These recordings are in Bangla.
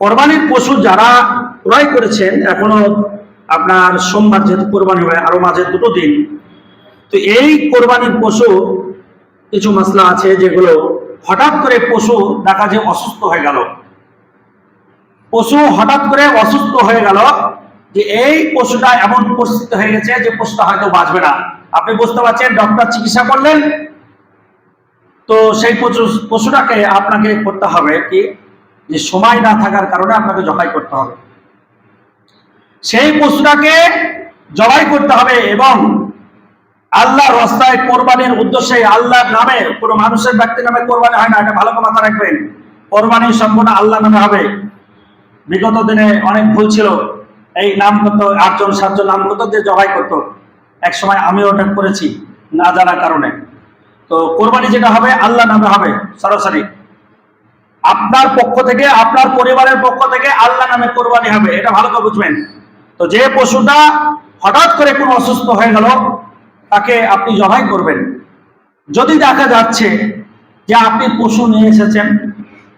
কোরবানির পশু যারা ক্রয় করেছেন, এখনও আপনার সোমবার যেহেতু কোরবানি হয়, আরও মাঝে দুটো দিন, তো এই কোরবানির পশু কিছু মশলা আছে যেগুলো হঠাৎ করে পশু দেখা যে অসুস্থ হয়ে গেল। পশু হঠাৎ করে অসুস্থ হয়ে গেল যে এই পশুটা এমন পরিস্থিতি হয়ে গেছে যে পশুটা হয়তো বাঁচবে না। আপনি বুঝতে পারছেন, ডক্টর চিকিৎসা করলেন, তো সেই পশু পশুটাকে আপনাকে করতে হবে কি যে সময় না থাকার কারণে আপনাকে জবাই করতে হবে। সেই পশুটাকে জবাই করতে হবে এবং আল্লাহর রাস্তায় কোরবানির উদ্দেশ্যে আল্লাহর নামে, কোনো মানুষের ব্যক্তির নামে কোরবানি হয় না, এটা ভালো মাথা রাখবেন। কোরবানি সম্পূর্ণ আল্লাহ নামে হবে। বিগত দিনে অনেক ভুল ছিল। এই নাম করতো আটজন, সাতজন নাম করতো যে জবাই করতো। এক সময় আমিও ওটা করেছি, না জানার কারণে। তো কোরবানি যেটা হবে আল্লাহ নামে হবে, সরাসরি। আপনার পক্ষ থেকে, আপনার পরিবারের পক্ষ থেকে আল্লাহ নামে কোরবানি হবে। এটা ভালো করে বুঝবেন। তো যে পশুটা হঠাৎ করে কোনো অসুস্থ হয়ে গেল, তাকে আপনি জবাই করবেন। যদি দেখা যাচ্ছে যে আপনি পশু নিয়ে এসেছেন,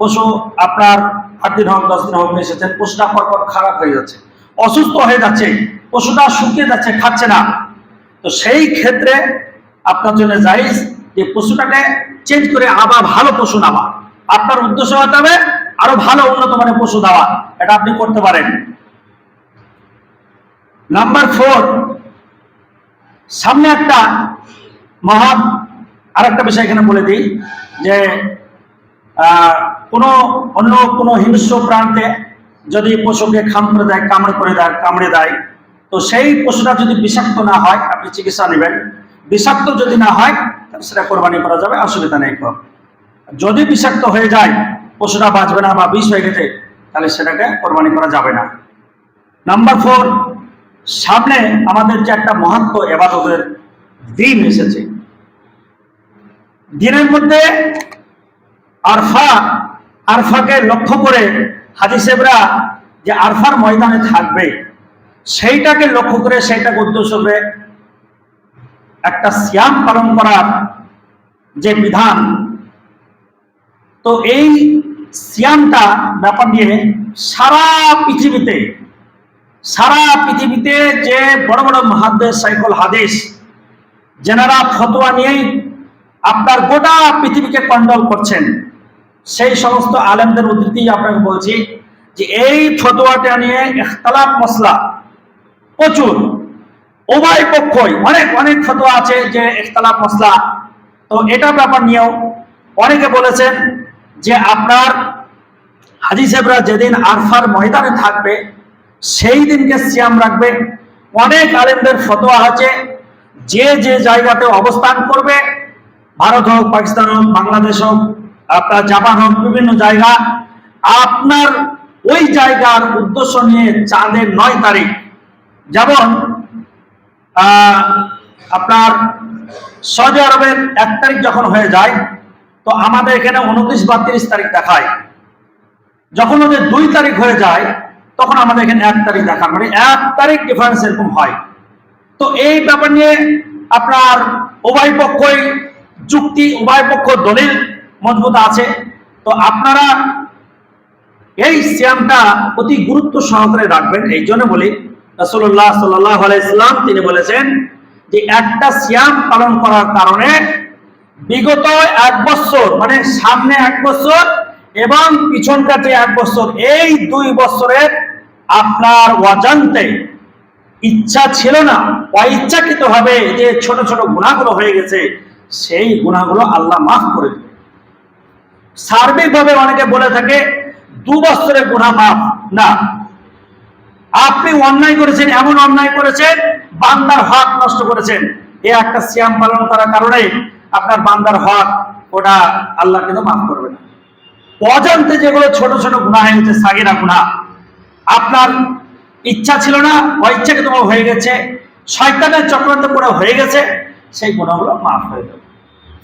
পশু আপনার আট দিন হোক দশ দিন হোক নিয়ে এসেছেন, পশুটা পরপর খারাপ হয়ে যাচ্ছে, অসুস্থ হয়ে যাচ্ছে, পশুটা শুকিয়ে যাচ্ছে, খাচ্ছে না, তো সেই ক্ষেত্রে আপনার জন্য জাইজ যে পশুটাকে চেঞ্জ করে আবার ভালো পশু নেওয়া আপনার উদ্দেশ্য হতে হবে আরও ভালো উন্নত মানের পশু দেওয়া। এটা আপনি করতে পারেন। নাম্বার ফোর, সামনে একটা মহান আর একটা বিষয় এখানে বলে দিই, যে কোনো অন্য কোনো হিংস্র প্রান্তে যদি পশুকে খাম করে দেয়, কামড়ে করে দেয়, কামড়ে দেয়, তো সেই পশুটা যদি বিষাক্ত না হয়, আপনি চিকিৎসা নেবেন। বিষাক্ত যদি না হয় সেটা কোরবানি করা যাবে, অসুবিধা নেই। যদি বিষাক্ত হয়ে যায় পশুটা বাঁচবে না বা বিষ হয়ে গেছে, তাহলে সেটাকে কোরবানি করা যাবে না। নাম্বার ফোর সামনে আমাদের যে একটা মহাত্ম এবাদতের দিন এসেছে। দিনের মধ্যে আরফা, আরফাকে লক্ষ্য করে হাদিসেবরা যে আরফার ময়দানে থাকবে, সেইটাকে লক্ষ্য করে সেইটাকে উদ্দেশ্য করে একটা সিয়াম পালন করার যে বিধান। তো এই সিয়ামটা ব্যাপার নিয়ে সারা পৃথিবীতে সারা পৃথিবীতে যে বড় বড় মহাদ্দেশ সাইকল হাদিস, যেনারা ফতোয়া নিয়েই আপনার গোটা পৃথিবীকে কন্ট্রোল করছেন, সেই সমস্ত আলেমদের উদ্ধৃতি আপনাকে বলছি যে এই ফতোয়াটা নিয়ে ইখতালাফ মশলা প্রচুর, উভয় পক্ষই অনেক অনেক ফতোয়া আছে যে ইখতালাফ মশলা তো এটা ব্যাপার নিয়েও অনেকে বলেছেন যে আপনার হাজি সাহেবরা যেদিন আরফার ময়দানে থাকবে, সেই দিনকে সিয়াম রাখবে। অনেক আলেমদের ফতোয়া আছে, যে যে জায়গাতে অবস্থান করবে, ভারত হোক, পাকিস্তান হোক, বাংলাদেশ হোক, আপনার জাপান হোক, বিভিন্ন জায়গা, আপনার ওই জায়গার উদ্দেশ্য নিয়ে চাঁদের নয় তারিখ। যেমন আপনার সৌদি আরবের এক তারিখ যখন হয়ে যায় তো আমাদের এখানে উনত্রিশ বা তিরিশ তারিখ দেখায়। যখন ওদের দুই তারিখ হয়ে যায়, তখন আমাদের এখানে এক তারিখ দেখান মানে এক তারিখ ডিফারেন্স এরকম হয়। তো এই ব্যাপার নিয়ে আপনার উভয় পক্ষই যুক্তি, উভয় পক্ষ দলিল মজবুত আছে। তো আপনারা এই সিয়ামটা অতি গুরুত্ব সহকারে রাখবেন। এই জন্য বলি, রাসূলুল্লাহ সাল্লাল্লাহু আলাইহি সাল্লাম তিনি বলেছেন যে একটা সিয়াম পালন করার কারণে বিগত এক বছর মানে সামনে এক বছর এবং পিছন কাটে এক বছর, এই দুই বছরের আপনার অজান্তে ইচ্ছা ছিল না অইচ্ছাকৃত ভাবে যে ছোট ছোট গুণাগুলো হয়ে গেছে, সেই গুণাগুলো আল্লাহ মাফ করে দেবে সার্বিকভাবে অনেকে বলে থাকে, দু বছরের গুণা মাফ, না। আপনি অন্যায় করেছেন, এমন অন্যায় করেছেন, বান্দার হাত নষ্ট করেছেন। এ একটা সিয়াম পালন করার কারণে আপনার বান্দার হক, ওটা আল্লাহ কিন্তু মাফ করবে না। অজান্তে যেগুলো ছোট ছোট গুণা হয়ে গেছে, সাগিরা গুণা আপনার ইচ্ছা ছিল না অইচ্ছাকে তোমার হয়ে গেছে, শয়তানের চক্রান্ত করে হয়ে গেছে, সেই গুণাগুলো মাফ হয়ে যাবে।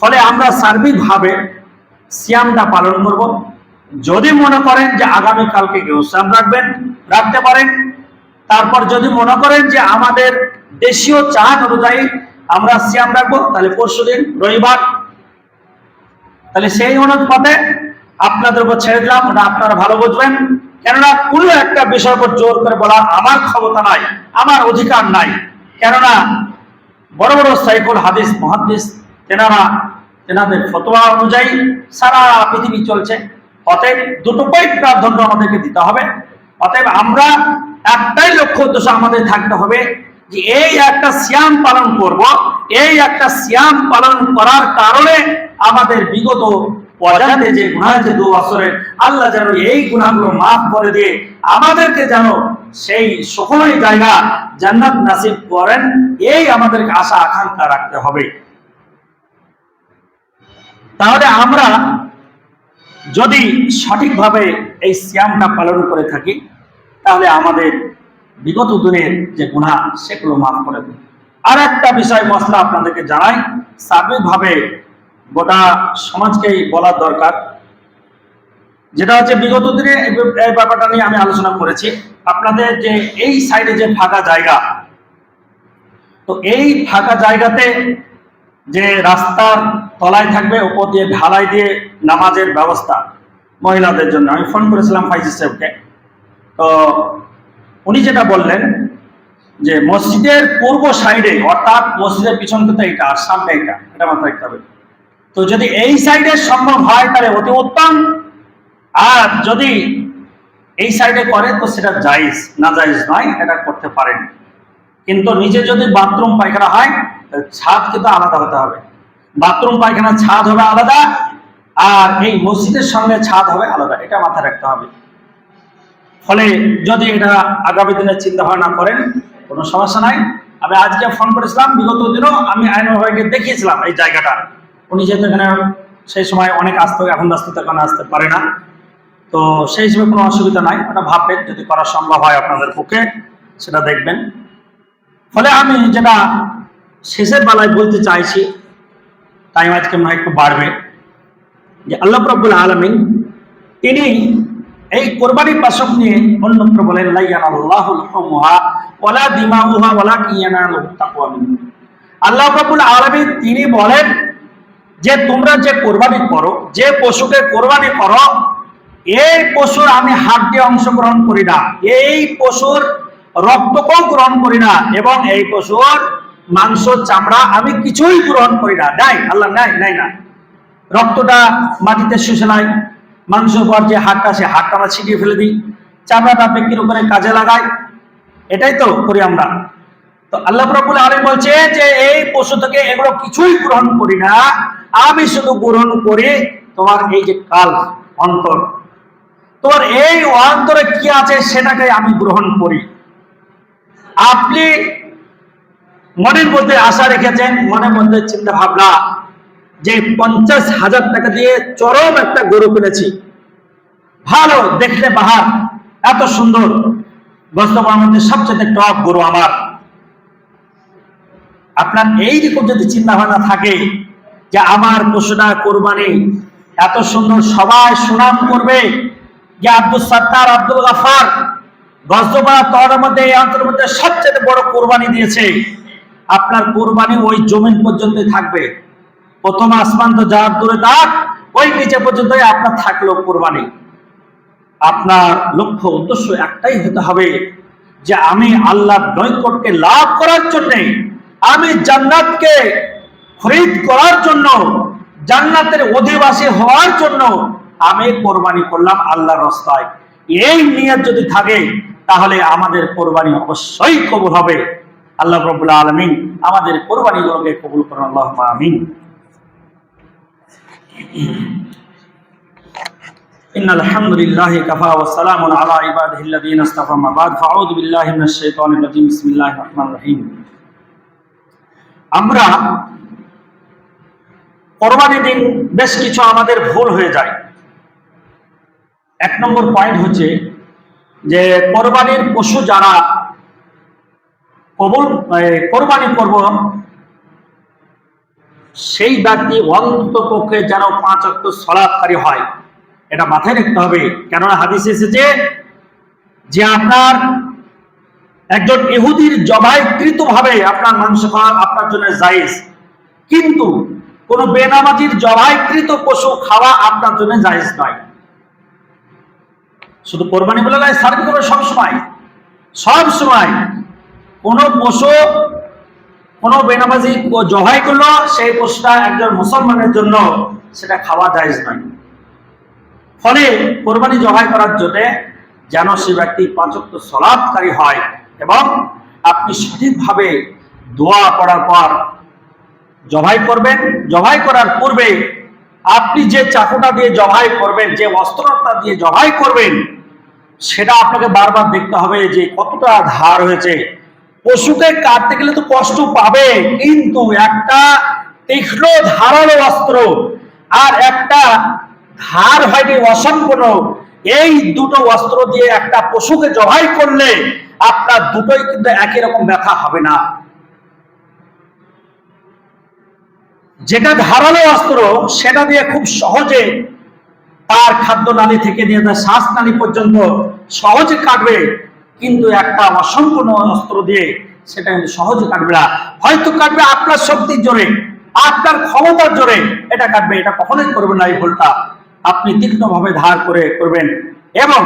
ফলে আমরা সার্বিকভাবে সিয়ামটা পালন করব। যদি মনে করেন যে আগামী কালকে কেউ সিয়াম রাখবেন, রাখতে পারেন। তারপর যদি মনে করেন যে আমাদের দেশীয় চাঁদ অনুযায়ী আমরা সিয়াম রাখব তাহলে পরশুদিন রবিবার। তাহলে সেই অনুপাতে আপনাদের উপর ছেড়ে দিলাম ওটা আপনারা ভালো বুঝবেন। কেননা কোনো একটা বিষয়ের উপর জোর করে বলা আমার ক্ষমতা নাই, আমার অধিকার নাই। কেননা বড় বড় সাইকুল হাদিস মহাদিস তেনারা, তেনাদের ফতোয়া অনুযায়ী সারা পৃথিবী চলছে। অতএব দুটোকেই প্রাধান্য আমাদেরকে দিতে হবে। অতএব আমরা একটাই লক্ষ্য, উদ্দেশ্য আমাদের থাকতে হবে যে এই একটা সিয়াম পালন করব, এই একটা সিয়াম পালন করার কারণে আমাদের বিগত পর্যায়ে যে গুণা যে দু বছরের আল্লাহ যেন এই গুণাগুলো মাফ করে দিয়ে আমাদেরকে যেন সেই সুখময় জায়গা জান্নাত নাসিব করেন, এই আমাদেরকে আশা আকাঙ্ক্ষা রাখতে হবে। তাহলে আমরা যদি সঠিকভাবে এই সিয়ামটা পালন করে থাকি, তাহলে আমাদের বিগত দিনের যে গুণা সেগুলো মাফ করে দেবে আর একটা বিষয় মশলা আপনাদেরকে জানাই সার্বিকভাবে গোটা সমাজকেই বলার দরকার। যেটা হচ্ছে বিগত দিনে এই ব্যাপারটা নিয়ে আমি আলোচনা করেছি। আপনাদের যে এই সাইডে যে ফাঁকা জায়গা, তো এই ফাঁকা জায়গাতে যে রাস্তার তলায় থাকবে উপর দিয়ে ঢালাই দিয়ে নামাজের ব্যবস্থা মহিলাদের জন্য। আমি ফোন করেছিলাম ফাইজি সাহেবকে। তো উনি যেটা বললেন যে মসজিদের পূর্ব সাইডে, অর্থাৎ মসজিদের পিছন কিন্তু এইটা আর সামনে এটা এটা মাথায় রাখতে হবে। তো যদি এই সাইডে সম্ভব হয়, তাহলে অতি উত্তম। আর যদি এই সাইডে করে, তো সেটা জায়েজ, না জায়েজ নয়, এটা করতে পারেন। কিন্তু নিচে যদি বাথরুম পায়খানা হয় ছাদ কিন্তু আলাদা হতে হবে। বাথরুম পায়খানা ছাদ হবে আলাদা, আর এই মসজিদের সঙ্গে ছাদ হবে আলাদা, এটা মাথায় রাখতে হবে। ফলে যদি এটা আগামী দিনে চিন্তা ভাবনা করেন, কোনো সমস্যা নাই। আমি আজকে ফোন করেছিলাম, বিগত দিনও আমি আইন বিভাগে দেখিয়েছিলাম এই জায়গাটা। উনি যেহেতু এখানে সেই সময় অনেক আসতে, এখন আসতে এখানে আসতে পারে না। তো সেই হিসেবে কোনো অসুবিধা নাই, ওটা ভাববেন, যদি করা সম্ভব হয় আপনাদের পক্ষে, সেটা দেখবেন। ফলে আমি যেটা শেষের বেলায় বলতে চাইছি টাইম আজকে মনে হয় একটু বাড়বে, যে আল্লাহ রব্বুল আলমিন, তিনি এই কোরবানির পাশক নিয়ে অন্যত্র বলেন লাইয়ান আল্লাহ ওলা দিমাউহা ওলা কিয়ানা তাকওয়া। আল্লাহ রব্বুল আলমিন তিনি বলেন যে, তোমরা যে কোরবানি করো, যে পশুকে কোরবানি করো, এই পশুর আমি হাত দিয়ে অংশগ্রহণ করি না, এই পশুর রক্তকেও গ্রহণ করি না, এবং এই পশুর মাংস, চামড়া আমি কিছুই গ্রহণ করি না। নাই, আল্লাহ, নাই নাই না রক্তটা মাটিতে শুষে নাই। মাংস পর যে হাটটা সে হাটটা আমরা ছিটিয়ে ফেলে দিই। চামড়াটা বিক্রির উপরে কাজে লাগাই। এটাই তো করি আমরা। তো আল্লাহ রাব্বুল আলামিন বলছে যে, এই পশু থেকে এগুলো কিছুই গ্রহণ করি না। আমি শুধু গ্রহণ করি তোমার এই যে কাল, অন্তর। তোমার এই অন্তরে কি আছে সেটাকে আমি গ্রহণ করি। আপনি মনের মধ্যে আশা রেখেছেন, মনের মধ্যে চিন্তা ভাবনা যে পঞ্চাশ হাজার টাকা দিয়ে চরম একটা গরু কিনেছি। ভালো, দেখলে বাহার। এত সুন্দর। বস্তবার মধ্যে সবচেয়ে টপ গরু আমার। আপনার এই রকম যদি চিন্তা ভাবনা থাকে যে আমার পশুটা কোরবানি এত সুন্দর, সবাই সুনাম করবে যে আব্দুল সত্তার, আব্দুল গাফার গজপাড়া তহরের মধ্যে, এই অঞ্চলের মধ্যে সবচেয়ে বড় কোরবানি দিয়েছে। আপনার কোরবানি ওই জমিন পর্যন্তই থাকবে। প্রথম আসমান তো যার দূরে তাক ওই নিচে পর্যন্ত আপনার থাকল কোরবানি। আপনার লক্ষ্য, উদ্দেশ্য একটাই হতে হবে যে আমি আল্লাহ নৈকটকে লাভ করার জন্য, আমি জান্নাতকে খরিদ করার জন্য, জান্নাতের অধিবাসী হওয়ার জন্য আমি কোরবানি করলাম আল্লাহর রাস্তায়। এই নিয়ত যদি থাকে, তাহলে আমাদের কোরবানি অবশ্যই কবুল হবে। আল্লাহ রবুল্লা আলমিন আমাদের কোরবানিগুলোকে কবুল করুন আল্লাহ আমিন। إن الحمد لله كفى وسلام على عباده الذين اصطفى ما بعد فأعوذ بالله من الشيطان الرجيم بسم الله الرحمن الرحيم আমরা কোরবানি দিন বেশ কিছু আমাদের ভুল হয়ে যায় এক নম্বর পয়েন্ট হচ্ছে যে কোরবানির পশু যারা কবুল এ, কোরবানি করব সেই ব্যক্তি অন্তত পক্ষে যেন পাঁচ অক্ট সলাৎকারী হয়। এটা মাথায় রাখতে হবে। কেননা হাদিস এসেছে যে আপনার একজন ইহুদির জবাইকৃত ভাবে আপনার মাংস খাওয়া আপনার জন্য জায়েজ। কিন্তু কোন বেনামাজির জবাইকৃত পশু খাওয়া আপনার জন্য জায়েজ নয়। শুধু কোরবানি বলে নয় সার্বিক করবে সবসময় সব সময় কোনো পশু কোনো বেনামাজি ও জবাই করল, সেই পশুটা একজন মুসলমানের জন্য সেটা খাওয়া যায় নয়। ফলে কোরবানি জবাই করার জন্য যেন সে ব্যক্তি পাঁচক্ত সলাপকারী হয় এবং আপনি সঠিকভাবে দোয়া পড়ার পর জবাই করবেন। জবাই করার পূর্বে আপনি যে চাকুটা দিয়ে জবাই করবেন, যে অস্ত্রটা দিয়ে জবাই করবেন, সেটা আপনাকে বারবার দেখতে হবে যে কতটা ধার হয়েছে। পশুকে কাটতে গেলে তো কষ্ট পাবে, কিন্তু একটা তীক্ষ্ণ ধারালো অস্ত্র আর একটা ধার হয়নি, অসম্পূর্ণ। এই দুটো অস্ত্র দিয়ে একটা পশুকে জবাই করলে আপনার দুটোই কিন্তু একই রকম ব্যথা হবে না। যেটা ধারালো অস্ত্র, সেটা দিয়ে খুব সহজে তার খাদ্য নালী থেকে নিয়ে তার শ্বাস নালী পর্যন্ত সহজে কাটবে। কিন্তু একটা অসম্পূর্ণ অস্ত্র দিয়ে সেটা কিন্তু সহজে কাটবে না। হয়তো কাটবে আপনার শক্তির জোরে, আপনার ক্ষমতার জোরে। এটা কাটবে, এটা কখনোই করবেন না এই ভুলটা। আপনি তীক্ষ্ণভাবে ধার করে করবেন। এবং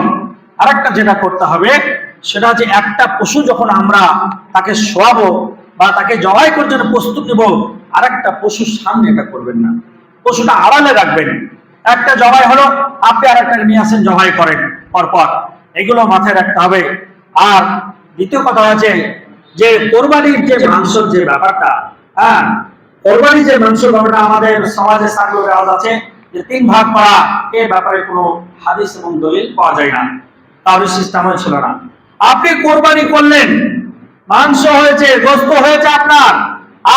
আরেকটা যেটা করতে হবে, সেটা হচ্ছে একটা পশু যখন আমরা তাকে শোয়াবো বা তাকে জবাই করার জন্য প্রস্তুত নেব আর একটা পশুর সামনে এটা করবেন না। পশুটা আড়ালে রাখবেন। একটা জবাই হলো, আপনি আর একটা নিয়ে আসেন, জবাই করেন। পরপর এগুলো মাথায় রাখতে হবে। আর দ্বিতীয় কথা হচ্ছে যে কোরবানির যে মাংসর যে ব্যাপারটা হ্যাঁ কোরবানির যে মাংস ব্যাপারটা আমাদের সমাজে সার্বিক রেওয়াজ আছে যে তিন ভাগ করা এ ব্যাপারে কোনো হাদিস এবং দলিল পাওয়া যায় না। তাহলে সিস্টেম ছিল না। আপনি কোরবানি করলেন, মাংস হয়েছে, গোস্ত হয়েছে আপনার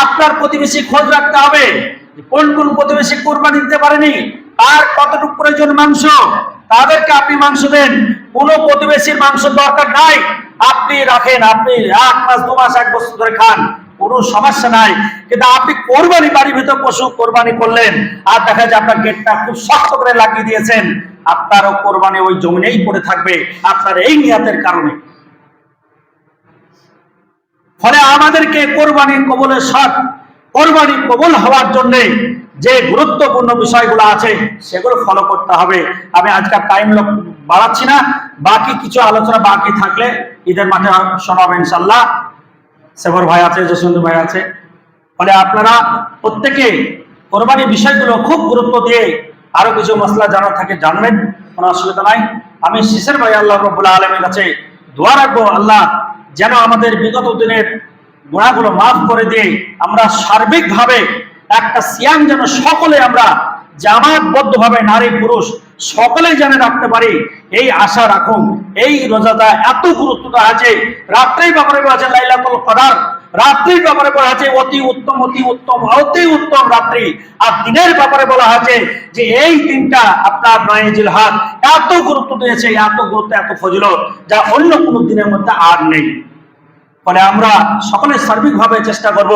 আপনার প্রতিবেশী খোঁজ রাখতে হবে কোন কোন প্রতিবেশী কোরবানি দিতে পারেনি, তার কতটুকু প্রয়োজন মাংস, তাদেরকে আপনি মাংস দেন। কোন প্রতিবেশীর মাংস দরকার নাই। আপনি রাখেন, আপনি এক মাস, দু মাস, এক বছর ধরে খান, কোনো সমস্যা নাই। কিন্তু আপনি কোরবানি, বাড়ির ভিতর পশু কোরবানি করলেন, আর দেখা যায় আপনার গেটটা খুব শক্ত করে লাগিয়ে দিয়েছেন, আপনারও কোরবানি ওই জমিনেই পড়ে থাকবে, আপনার এই নিয়াতের কারণে। ফলে আমাদেরকে কোরবানির কবলের সাথ কোরবানি কবল হওয়ার জন্য যে গুরুত্বপূর্ণ বিষয়গুলো আছে সেগুলো ফলো করতে হবে। আমি আজকাল টাইম বাড়াচ্ছি না। বাকি কিছু আলোচনা বাকি থাকলে ঈদের মাঠে শোনাবো ইনশাল্লাহ সেবর ভাই আছে যশবন্ত ভাই আছে। ফলে আপনারা প্রত্যেকে কোরবানি বিষয়গুলো খুব গুরুত্ব দিয়ে আরও কিছু মশলা জানার থাকে জানবেন, কোনো অসুবিধা নাই। আমি শিশের ভাই, আল্লাহ রবুল্লাহ আলমের কাছে দোয়া রাখব, আল্লাহ যেন আমাদের বিগত দিনের গুণাগুলো মাফ করে দিয়ে আমরা সার্বিকভাবে একটা সিয়াম যেন সকলে আমরা জামাতবদ্ধ ভাবে নারী পুরুষ সকলে যেন রাখতে পারি। এই আশা রাখুন, এই রোজাটা এত গুরুত্বটা আছে। রাত্রেই ব্যাপারে আছে লাইলাতুল কদার। রাত্রির ব্যাপারে বলা আছে অতি উত্তম অতি উত্তম অতি উত্তম রাত্রি। আর দিনের ব্যাপারে বলা আছে যে এই দিনটা আপনার নয় জিলহাদ এত গুরুত্ব দিয়েছে, এত গুরুত্ব, এত ফজিল যা অন্য কোনো দিনের মধ্যে আর নেই। ফলে আমরা সকলে সার্বিকভাবে চেষ্টা করব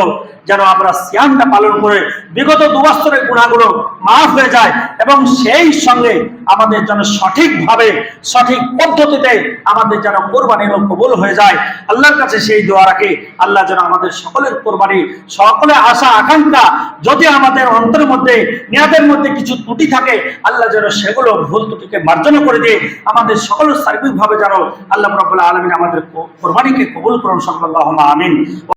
যেন আমরা সিয়ামটা পালন করে বিগত দু বছরের গুণাগুলো মাফ হয়ে যায় এবং সেই সঙ্গে আমাদের যেন সঠিকভাবে, সঠিক পদ্ধতিতে আমাদের যেন কোরবানি কবুল হয়ে যায়। আল্লাহর কাছে সেই দোয়া রাখি। আল্লাহ যেন আমাদের সকলের কোরবানি, সকলে আশা, আকাঙ্ক্ষা, যদি আমাদের অন্তরের মধ্যে নিয়াদের মধ্যে কিছু ত্রুটি থাকে, আল্লাহ যেন সেগুলো ভুল ত্রুটিকে মার্জনা করে দিয়ে আমাদের সকলের সার্বিকভাবে যেন আল্লাহ রবাহ আলমিন আমাদের কোরবানিকে কবুল করুন। সাল্লাহ আমিন